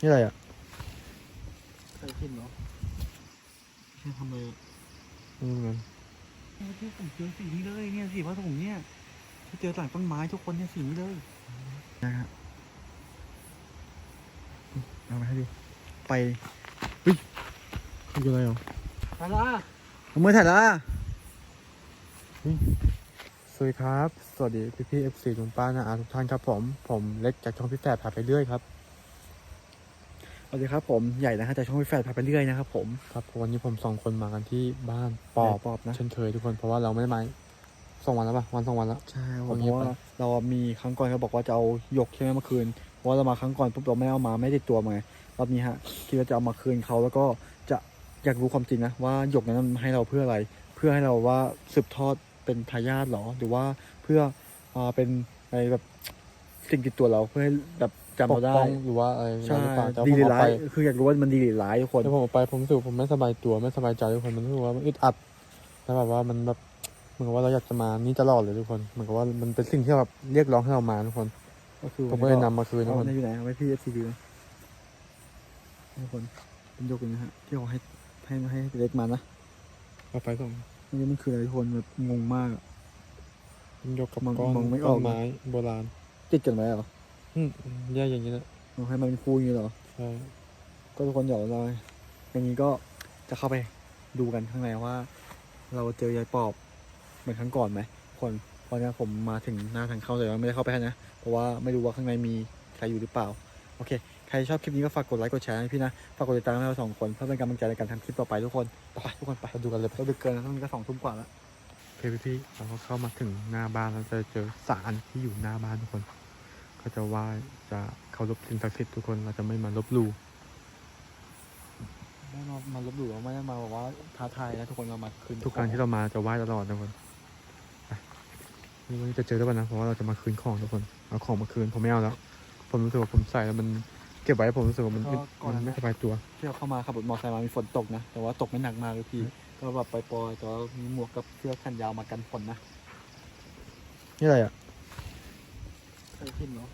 นี่อะไรอะใครกินเหรอใช่ทำเลยอืมงั้นที่ผมเจอสีนี้เลยเนี่ยสีผสมเนี่ยที่เจอหลังต้นไม้ทุกคนเนี่ยสีนี้เลยนะฮะเอามาให้ดูไปเฮ้ยคืออะไรอะไปละเอามือถ่ายละเฮ้ยสวัสดีครับ สวัสดีพี่พี่เอฟซีลุงป้านะอาทุกท่านครับผม ผมเล็กจากช่องพี่แฝดพาไปเรื่อยครับ สวัสดีครับผมใหญ่นะฮะจากช่องวิแฟดพาไปเรื่อยนะครับผมครับวันนี้ผมสองคนมากันที่บ้านปปออบบปอบนะเช่นเคยทุกคนเพราะว่าเราไม่ได้มาสองวันแล้วปะวันสองวันแล้วใช่เอาเพงี้ราะไปว่าเรามีครั้งก่อนเขาบอกว่าจะเอาหยกใช่ไหมเมื่อคืนเพราะว่าเรามาครั้งก่อนปุ๊บเราไม่เอามาไม่ติดตัวมาไงรอบนี้ฮะคิดว่าจะเอามาคืนเขาแล้วก็จะอยากรู้ความจริงนะว่าหยกนั้นมันให้เราเพื่ออะไร เพื่อให้เราว่าสืบทอดเป็นทายาทเหรอหรือว่าเพื่ออ่าเป็นอะไรแบบสิ่งติดตัวเราเพื่อให้แบบ จำปเรากได้ป้องหรือว่าอะไรใช่หรือเปล่าแต่ว่าดีผมหรือเอาร้าไปยคืออยากรู้ว่ามันดีหรือร้ายทุกคน แต่ผมเอาไปผมรู้สึกผมไม่สบายตัวไม่สบายใจทุกคนมันรู้สึกว่ามันอึดอัดแล้วแบบว่ามันแบบเหมือนกับว่าเราอยากจะมานี่ตลอดเลยทุกคนเหมือนกับว่ามันเป็นสิ่งที่แบบเรียกร้องให้เรามาทุกคน ก็คือผมก็เลยนำมาคืนทุกเอาคนในอยู่ไหนเอาไว้พี่เอฟซีดูนะทุกคนเป็นหยกเลยนะฮะที่เขาให้ให้ให้เล็กมานะเอาไปส่งอันนี้มันคืออะไรทุกคนแบบงงมากอะ ยกกับมองก้อนมองไม่อก้ออกนไม้โบราณติดกันไว้เหรอ อืมแยกอย่างนี้นะเราให้มันเป็นคู่อย่างนี้เหรอ ใช่ ก็ทุกคนเดี๋ยวเราอย่างนี้ก็จะเข้าไปดูกันข้างในว่า เราเจอยายปอบเหมือนครั้งก่อนไหมทุกคนตอนนี้ผมมาถึงหน้าทางเข้าเลยไม่ได้เข้าไปนะ เพราะว่าไม่รู้ว่าข้างในมีใครอยู่หรือเปล่า โอเค ใครชอบคลิปนี้ก็ฝากกดไลค์กดแชร์ให้พี่นะ ฝากกดติดตามให้เราสองคนเพื่อเป็นกำลังใจในการทำคลิปต่อไปทุกคน ไปทุกคนไปไปดูกันเลยเราดึกเกินแล้วตอนนี้ก็สองทุ่มกว่าแล้วเพพี่พี่เราก็เข้ามาถึงหน้าบ้านแล้วจะเจอศาลที่อยู่หน้าบ้านทุกคน ก็จะไหว้จะเคารพสิ่งศักดิ์สิทธิ์ทุกคนเราจะไม่มาลบหลู่ไม่มามาลบหลู่ไม่ได้มาบอกว่าท้าทายนะทุกคนเรามาคืนทุกครั้งที่เรามาจะไหว้ตลอดทุกคนไปนี่วันนี้จะเจอทุกวันนะเพราะว่าเราจะมาคืนของทุกคนเอาของมาคืนผมไม่เอาแล้ว ผมรู้สึกว่าผมใส่แล้วมันเก็บไว้ผมรู้สึกว่ามันอึดมันไม่สบายตัวที่เราเข้ามาขับรถมอเตอร์ไซค์มามีฝนตกนะแต่ว่าตกไม่หนักมากเลยพี่ก็แบบไปปล่อยๆแต่ว่ามีหมวกกับเสื้อแขนยาวมากันฝนนะนี่อะไรอะ ใครขึ้นเนาะ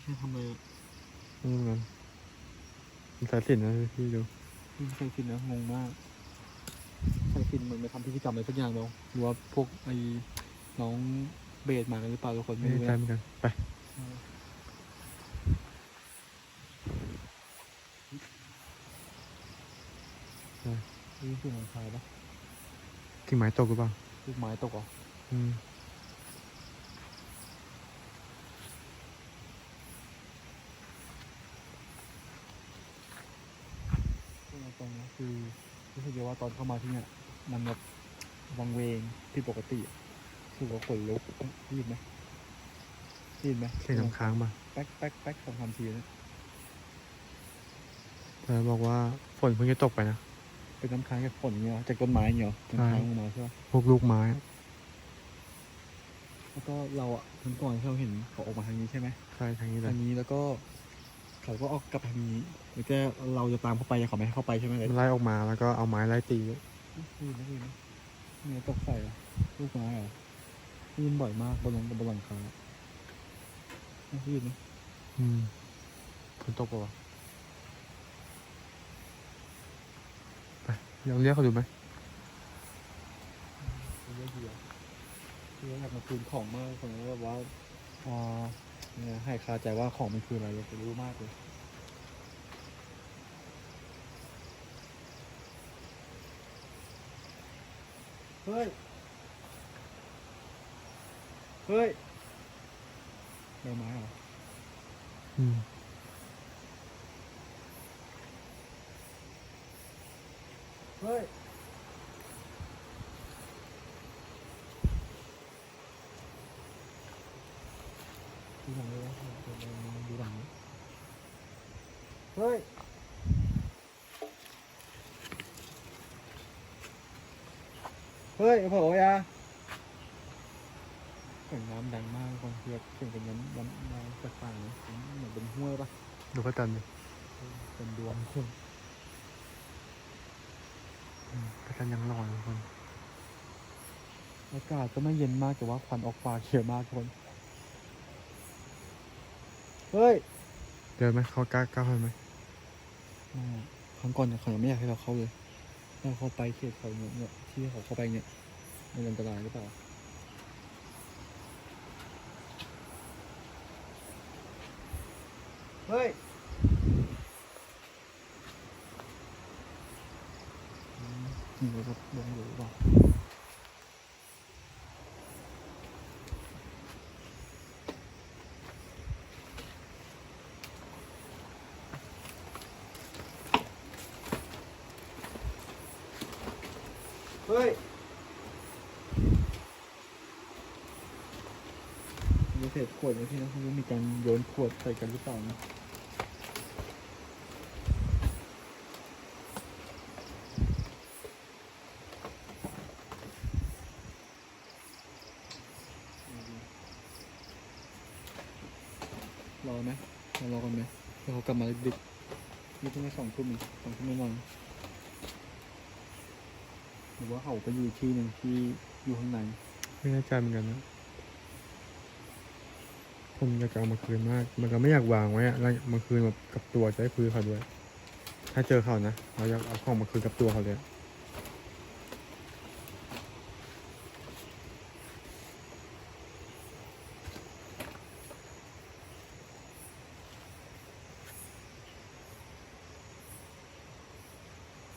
ใช่ทำไมอืมงั้นมันสายสิญจนนะพี่ดูพี่ใครขึ้นนะงงมากใครขึ้นเหมือนไปทำพิธีกรรมอะไรสักอย่างเราหรือว่าพวกไอ้น้องเบสมากันหรือเปล่าทุกคนไม่ไม่ได้รู้ใจนะเหมือนกันไปนี่คือของใครปะกิ่งไม้ตกหรือเปล่าลูกไม้ตกเหรออืม พูดตรงๆนะ คือรู้สึกเลยว่าตอนเข้ามาที่เนี่ยมันแบบวังเวงผิดปกติอะคือว่าขนลุกได้ยินไหมได้ยินไหมเสียงน้ำค้างมาแป๊กแป๊กแป๊กสองสามทีนะแต่บอกว่าฝนเพิ่งจะตกไปนะเป็นน้ำค้างจากฝนเนี่ยเหรอจากต้นไม้เนี่ยเหรอน้ำค้างลงมาใช่ปะพวกลูกไม้ แล้วก็เราอะครั้งก่อนที่เราเห็นเขาออกมาทางนี้ใช่ไหมใช่ทางนี้เลทายงนี้แล้วก็ เขาก็ออกกลับทางนี้แล้วก็เราจะตามเข้าไปแต่เขาไม่ให้เข้าไปใช่ไหมเลยมันไล่ออกมาแล้วก็เอาไม้ไล่ตีด้วยนี่นะนี่นะเนี่ยตกใส่เหรอลูกไม้เหรอได้ยินบ่อยมากบนหลังบนหลังคาไม่ได้ยินนะอืมฝนตกปะวะไปลองเรียกเขาดูไหมเยอะเดียวคืออยากมาคืนของมากคนนี้แบบว่าอ่า เนี่ยให้คาใจว่าของมันคืออะไรอยากจะรู้มากเลยเฮ้ย เฮ้ยใบไม้เหรออืมเฮ้ย ดูหลังเลยวะดูหลังนี้ เฮ้ยเฮ้ยโอ้โหยาเสียงน้ำดังมากคนเรียกเสียงเป็นน้ำน้ำน้ำจากฝั่งนะเหมือนเป็นห้วยปะดูพระจันทร์ดิเป็นดวงอืมพระจันทร์ยังลอยทุกคนอากาศก็ไม่เย็นมากแต่ว่าควันออกปากเยอะมากทุกคนเฮ้ย เดินไหมเขากล้ากล้าเข้าไหมไม่อะ ครั้งก่อนเนี่ยเขายังไม่อยากให้เราเข้าเลยถ้าเราเข้าไปเขตเขาเนี่ยเนี่ยที่เขาเข้าไปเนี่ยมันอันตรายหรือเปล่าเฮ้ยอืมนี่เราก็ลงอยู่หรือเปล่า เฮ้ยมีเศษขวดไหมพี่นะไม่รู้มีการโยนขวดใส่กันหรือเปล่านะรอไหมเรารอกันไหมเดี๋ยวเขากลับมาดึกๆนี่เพิ่งแค่สองทุ่มเองสองทุ่มไม่นอน รือว่าเขาไปอยู่ที่หนึ่งที่อยู่ข้างในไม่แน่ใจเหมือนกันนะ ผมอยากจะเอามาคืนมาก มันก็ไม่อยากวางไว้อะแล้วมาคืนแบบกับตัวจะได้คุยกับเขาด้วย ถ้าเจอเขานะ เราอยากเอาของมาคืนกับตัวเขาเลยอะ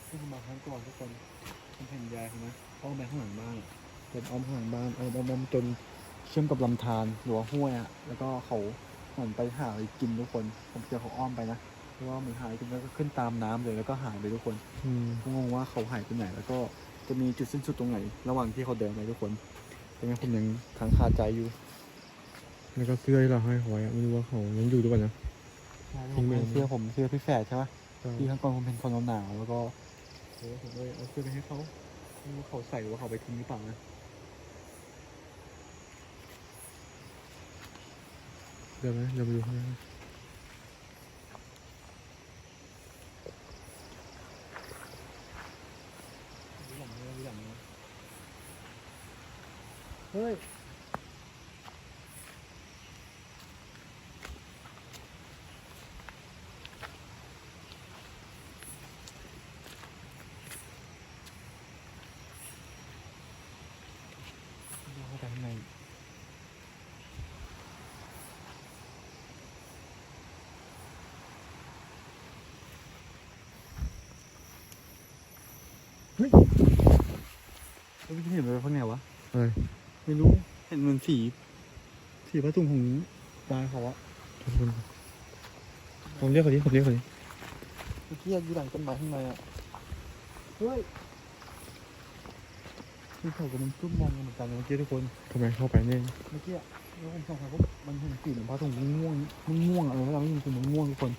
ที่เขามาครั้งก่อนทุกคนผมเห็นยายเขานะอ้อมไปข้างหลังบ้านอะ เดินอ้อมข้างหลังบ้านอ้อมอ้อมอ้อมจนเชื่อมกับลำธารหรือว่าห้วยอะแล้วก็เขาหันไปหาอะไรกินทุกคน ผมเจอเขาอ้อมไปนะเพราะว่ามันหายไปแล้วก็ขึ้นตามน้ำเลยแล้วก็หายไปทุกคนอืมก็งงว่าเขาหายไปไหน แล้วก็จะมีจุดสิ้นสุดตรงไหน ระหว่างที่เขาเดินไปทุกคนดังนั้นผมยังค้างคาใจอยู่แล้วก็เสื้อที่เราให้เขาไว้อะไม่รู้ว่าเขายังอยู่หรือเปล่านะ ทิ้งไป เสื้อผมเสื้อพี่แฝดใช่ปะก็ที่ข้างก่อนผมเป็นคนหนาวๆแล้วก็เออผมเลยเอาเสื้อไปให้เขาไม่รู้ว่าเขาใส่หรือว่าเขาไปทิ้งหรือเปล่านะ เดี๋ยวไหมเดี๋ยวไปดูข้างใน วิหลังเลยวิหลังเลยเฮ้ยเราเข้าไปข้างใน เฮ้ยเราไม่เห็นเลยข้างในวะเฮ้ยไม่รู้ เห็นเหมือนสี สีผ้าถุงของยายเขาอะทุกคนผมเรียกเขาดิผมเรียกเขาดิเมื่อกี้อยู่หลังต้นไม้ข้างในอะเฮ้ยคือเขากำลังซุ่มมองกันเหมือนกันเมื่อกี้ทุกคนทำไมเข้าไปเนี่ยเมื่อกี้แล้วผมส่องหาปุ๊บมันเห็นสีเหมือนผ้าถุงม่วงม่วงอะไรไม่รู้ไม่รู้สีม่วงทุกคน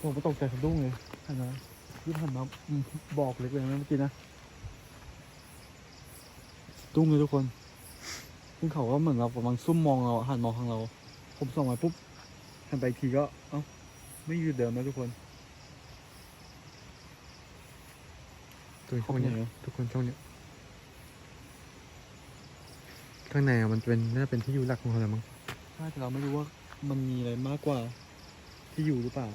ผมก็ตกใจสะดุ้งเลยเห็นไหม ที่ผ่านมาอืมบอกเล็กเลยนะเมื่อกี้นะสะดุ้งเลยทุกคนซึ่งเขาก็เหมือนเรากำลังซุ่มมองเราหันมองทางเรา ผมส่องไปปุ๊บหันไปอีกทีก็ เอ้า ไม่อยู่เดิมแล้วทุกคนตัวช่องเนี้ยเข้าไปไหนอะทุกคนช่องเนี้ยข้างในอะมันเป็นน่าจะเป็นที่อยู่หลักของเขาแหละมั้งใช่แต่เราไม่รู้ว่ามันมีอะไรมากกว่าที่อยู่หรือเปล่า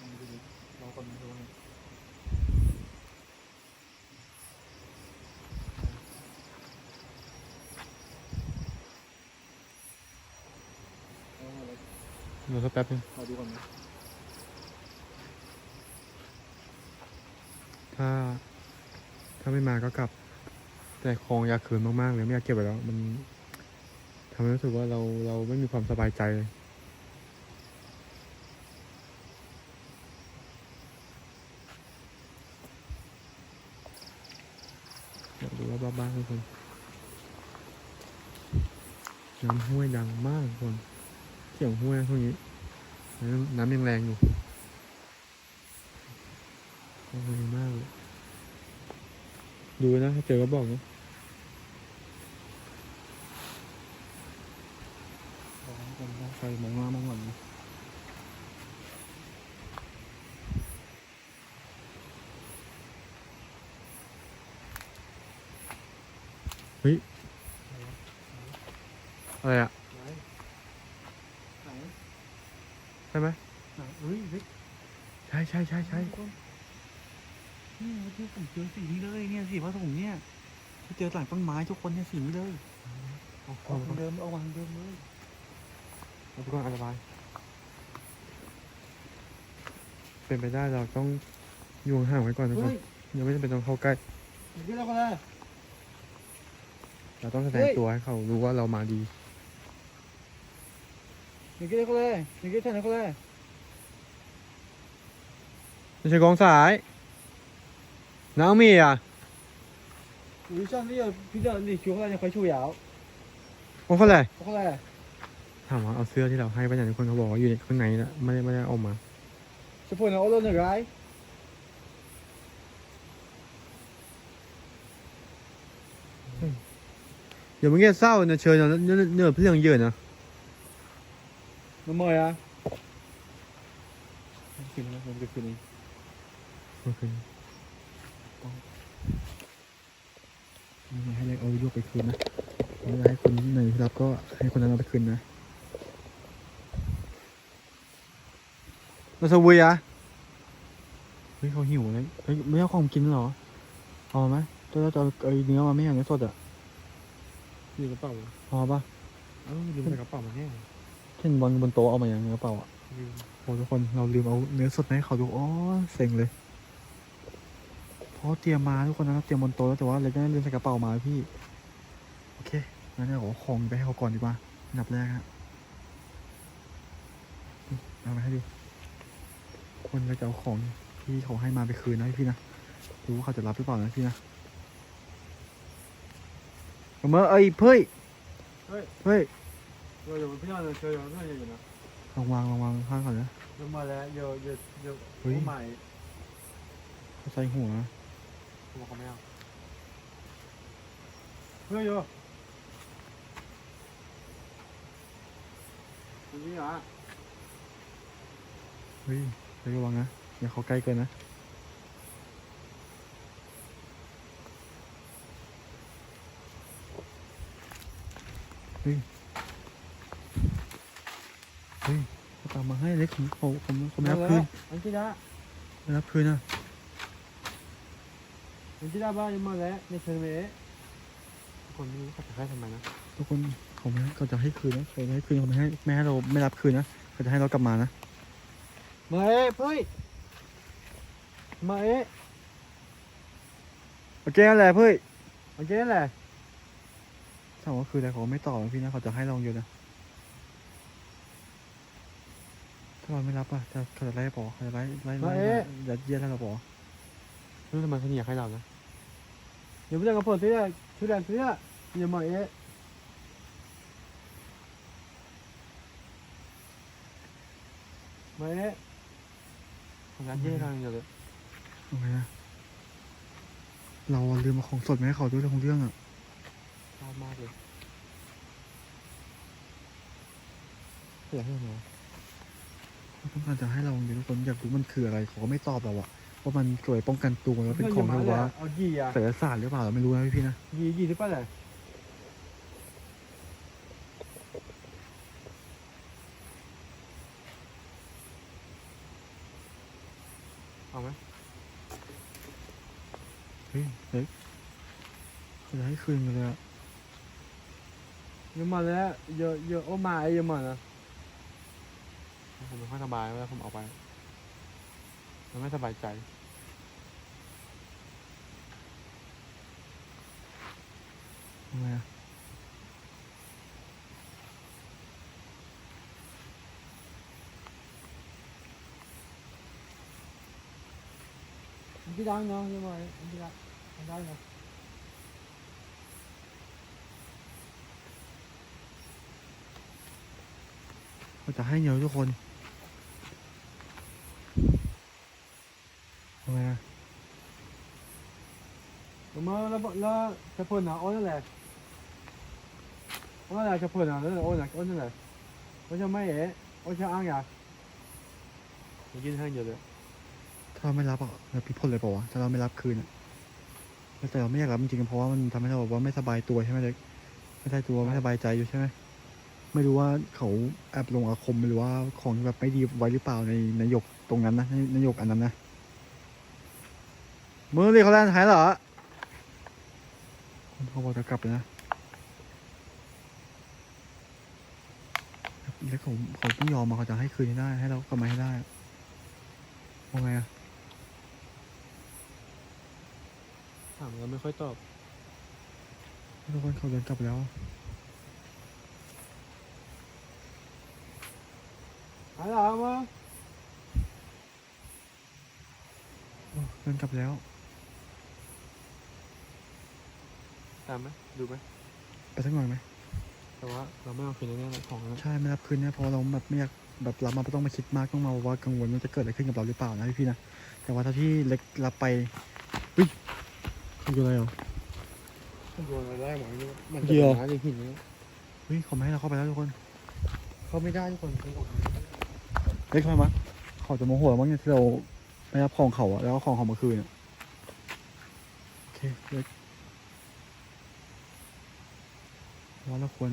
ลองดูดิเราคนดูว่าไงเอาอะไร เดี๋ยวสักแป๊บนึงมาดูก่อนนะถ้า ถ้าไม่มาก็กลับ แต่ของอยากคืนมากๆเลยไม่อยากเก็บไว้แล้ว มันทำให้รู้สึกว่าเราเราไม่มีความสบายใจเลยเดี๋ยวดูว่าบ้านๆทุกคนน้ำห้วยดังมากทุกคน เสียงห้วยพวกนี้ น้ำน้ำยังแรงอยู่โอ้ยมากเลยดูนะ ถ้าเจอก็บอกนะลองกันนะใครมองหน้ามองหลังนะอะไรอะ ไหนไหน ใช่ไหมไหนเฮ้ยเฮ้ยใช่ใช่ใช่ใช่นี่ที่ผมเจอสีนี้เลยเนี่ยสีผสมเนี่ยที่เจอหลังต้นไม้ทุกคนเนี่ยสีนี้เลยเอาออกทางเดิมออกมาทางเดิมเลยเอาทุกคนอันตรายเป็นไปได้เราต้องอยู่ห่างไว้ก่อนทุกคนเฮ้ยยังไม่จำเป็นต้องเข้าใกล้เดี๋ยวเราก็ได้เราต้องแสดงเฮ้ยตัวให้เขารู้ว่าเรามาดี 抜けてこれ抜けてねこれไม่ใช้กองสาย น้ำมีอะ我就像这เ比较你อ回来你回去摇โอ้เขาเลยโอเคเลยถามว่าเอาเสื้อที่เราให้ไปไหนทุกคนเขาบอกว่าอยู่ข้างในนะไม่ได้ไม่ได้เออกมาจะพูด都ะ来อย่าเพิ่งเงี้ยเศร้าเนี่ยเชิญเนี่ยเนื้อเพื่อนเยอะนะ น้ำมอยอะขึ้นนะผมจะขึ้นเองขึ้นให้เล็กเอาวิดีไปคืนนะให้คนไหนรับก็ให้คนนั้นเอาไปคืนนะมาสวีอะเฮ้ยเขาหิวเลยเฮ้ยไม่เอาของกินหรอ เอาไหมจะจะเอาเนื้อมาไม่อย่างนี้สดอะอยู่กระเป๋าพอปะเออลืมใส่กระเป๋ามาแน่ เช่นบอลบนโต๊ะเอามาอย่างเนื้อเปล่าอะโอ้ทุกคนเราลืมเอาเนื้อสดมาให้เขาดูอ๋อเซ็งเลยเพราะเตรียมมาทุกคนนะเตรียมบนโต๊ะแล้วแต่ว่าเล็กได้ลืมใส่กระเป๋ามาพี่โอเคงั้นเดี๋ยวเอของไปให้เขาก่อนดีกว่าอันดับแรกฮะเอาไปให้ดูคนเราจะเอาของที่เขาให้มาไปคืนนะพี่นะดูว่าเขาจะรับหรือเปล่านะพี่นะเมื่อเอ้เพ่ยเฮ้ย 有有不要的车，有那也有呢。ลองวางลองวางข้างเขานะ有วมาแล้ว，เดี๋ยวเดี๋ยวเดี๋ยวใหม่เขาใส่หัว我好没有。有有。ไม่？เอาเฮ้ยเฮ้ยระวังนะอย่าเขาใกล้เกินนะเฮ้ย เฮ้ยเขาตามมาให้เล็กผมเขาผมผมไม่รับคืนอันที่ละไม่รับคืนนะอันที่ละบ้านยังมาแล้วในเชิงเมทุกคนไม่รู้เขาจะให้ทำไมนะทุกคนเขาผมเขาจะให้คืนนะเขาจะให้คืนเขาไม่ให้ไม่ให้เราไม่รับคืนนะเขาจะให้เรากลับมานะมาเอ๊ะเฮ้ยมาเอ้โอเคนั่นแหละเพื่อนโอเคนั่นแหละถามว่าคืออะไรเขาไม่ตอบพี่นะเขาจะให้ลองอยู่นะ ทำไมไม่รับอะจะเขาจะไล่ปอเขาจะไล่ไล่ไล่ไยัดเยียดให้เราปอรู้ทำไมเขาเหนียกให้เรานะเดี๋ยวเพื่อนกับผมซื้อชุดแดงซื้ออย่ามาเอ๊ะมาเอ๊ะทำงานเย่ทางเดียวเลยโอเคเราลืมเอาของสดมให้เขาด้วยของเรื่องอะชอบมากเลยอยากให้เขา ต้องการจะให้เราอยู่ทุกคนอยากรู้มันคืออะไรเขาก็ไม่ตอบเราอะว่ามันสวยป้องกันตัวแล้วเป็นของที่ว่าเอายี่อะศิลาสตร์หรือเปล่าเราไม่รู้นะพี่นะยี่ยี่หรือเปล่าแหละเอาไหมเฮ้ยเล็ยจะให้คืนกัเลยอะเยอะมาแล้วเยอะเยอะโอมาเยอะมานะ ผมไม่ค่อยสบายเวลาผมออกไป มันไม่สบายใจทำไมอะไม่ได้เนาะยังไงไม่ได้ไได้เนาะเราจะให้เนียวทุกคน ทำไมอะทำไมแล้วแล้วจะเพิ่นอะอ้อนอะไรอ้อนอะไรจะเพิ่นอะแล้วอ้อนอะไอ้อนอะไรอ้อนจะไม่เอ๋อ้อนจะอ้างอะผมยืนให้เยอะเลยถ้าเราไม่รับอะเราพิพลเลยป่าวะถ้าเราไม่รับคืนอะแต่เราไม่อยากรับจริงๆเพราะว่ามันทำให้เราแบบว่าไม่สบายตัวใช่ไหมเด็กไม่ได้ตัวไม่สบายใจอยู่ใช่ไหมไม่รู้ว่าเขาแอบลงอาคมหรือว่าของแบบไม่ดีไว้หรือเปล่าในนายกตรงนั้นนะนายกอันนั้นนะ มือเรียกเขาแลนหายเหรอคนเขาบอกจะกลับเลยนะเล็กเขาเขาต้องยอมมาเขาจะให้คืนให้ได้ ให้เรากลับมาให้ได้อะว่าไงอะถามแล้วไม่ค่อยตอบทุกคนเขาเดินกลับแล้วหายหรอมาเดินกลับแล้ว ตามไหมดูไหมไปสักหน่อยไหมแต่ว่าเราไม่เอาคืนแน่ๆของนั้นใช่ไม่รับคืนเนี่ยเพราะเราแบบไม่อยากแบบรับมาไม่ต้องมาคิดมากต้องมาว่ากังวลว่าจะเกิดอะไรขึ้นกับเราหรือเปล่านะพี่พี่ๆนะแต่ว่าถ้าที่เล็กรับไปอุ้ยคืออะไรเหรอโยนมาได้หมดนี่มันเดี๋จะยวเป็นน้ำในหินนี่เฮ้ยเขาไม่ให้เราเข้าไปแล้วทุกคน เขาไม่ได้ทุกคนเขาบอกเล็กทำไมวะเขาจะโมโหเราบ้างเนี่ยที่เราไม่รับของเขาอะแล้วเอาของเขามาคืนอะโอเคเล็ก ว่าเราควร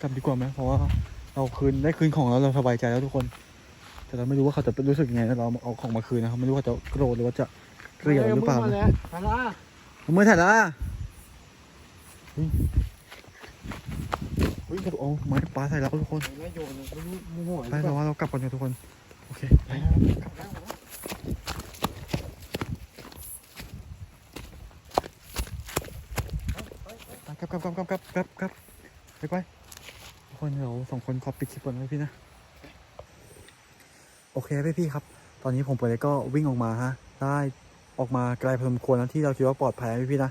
กลับดีกว่าไหมเพราะว่าเราคืนได้คืนของแล้วเราสบายใจแล้วทุกคน แต่เราไม่รู้ว่าเขาจะรู้สึกยังไงถ้าเราเอาของมาคืนนะครับไม่รู้ว่าเขาจะโกรธหรือว่าจะเกลียดเราหรือเปล่ามานะแล้วมาแล้วมือถ่ายแล้วอะเฮ้ยเฮ้ยโอ้ไม้ปลาใส่เราทุกคนไม่โยนไม่รู้โมโหไปแต่ว่าเรากลับก่อนเถอะทุกคนโอเคไป ลับกลับกลับกลับกลับกลับกลับไปไปทุกคนเดี๋ยวสองคนขอปิดคลิปก่อนนะพี่นะ โอเคพี่พี่ครับ ตอนนี้ผมไปเลยก็วิ่งออกมาฮะ ได้ออกมาไกลพอสมควรแล้วที่เราคิดว่าปลอดภัยพี่พี่นะ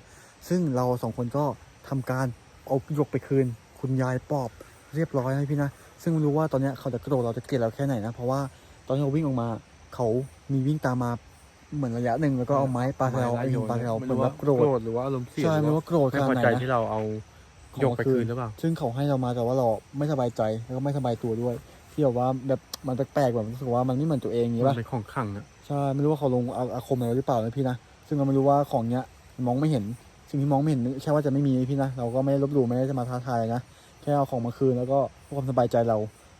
ซึ่งเราสองคนก็ทำการเอายกไปคืน คุณยายปอบเรียบร้อยนะพี่นะ ซึ่งไม่รู้ว่าตอนนี้เขาจะกรธเราจะเกลียดเราแค่ไหนนะ เพราะว่าตอนที่เราวิ่งออกมาเขามีวิ่งตามมา เหมือนระยะหนึ่งแล้วก็เอาไม้ปาใส่เราไอ้หินปาใส่เราเหมือนว่าโกรธหรือว่าอารมณ์เสียใช่ไม่ว่าโกรธขไม่นาพดอไหนใจนะที่เราเอายกไปคืนหรือเปล่าซึ่งเขาให้เรามาแต่ว่าเราไม่สบายใจแล้วก็ไม่สบายตัวด้วยที่แบบว่าแบบมันแปลกๆแบบรู้สึกว่ามันไม่เหมือนตัวเองอย่างนี้มัป่ะนเป็นของขังอะใช่ไม่รู้ว่าเขาลงอาอาคมอะไรหรือเปล่านะพี่นะซึ่งเราไม่รู้ว่าของเนี้ยมองไม่เห็นสิ่งที่มองไม่เห็นแค่ว่าจะไม่มีนะพี่นะเราก็ไม่ได้ลบหลู่ไม่ได้จะมาท้าทายนะแค่เอาของมาคืนแล้วก็เพื่อความสบายใจเรา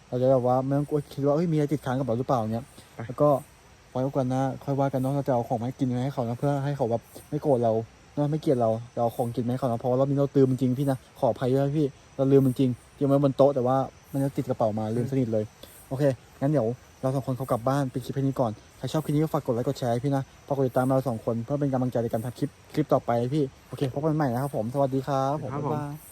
เราจะแบบว่าไม่ต้องกลัวคิดว่าเฮ้ยมีอะไรติดค้างกับเราหรือเปล่าเนี้ยแล้วก็ ไว้กาสหน้าค่อยว่ากันเนาะเราจะเอาของมาให้กินให้เขานะเพื่อให้เขาแบบไม่โกรธเราเนาะไม่เกลียดเราเราเอาของกินมให้เขานะเพราะว่ารอบนี้เราตืมจริงพี่นะขออภัยด้วยพี่เราลืมจริงเตรียมไว้บนโต๊ะแต่ว่ามันจะติดกระเป๋ามาลืมสนิทเลยโอเคงั้นเดี๋ยวเราสองคนเขากลับบ้านปิดคลิปแค่นี้ก่อนใครชอบคลิปนี้ก็ฝากกดไลค์กดแชร์พี่นะฝากกดติดตามเราสองคนเพื่อเป็นกำลังใจในการทำคลิปคลิปต่อไปพี่โอเคพบกันใหม่นะครับผมสวัสดีครับครับผมบ๊ายบาย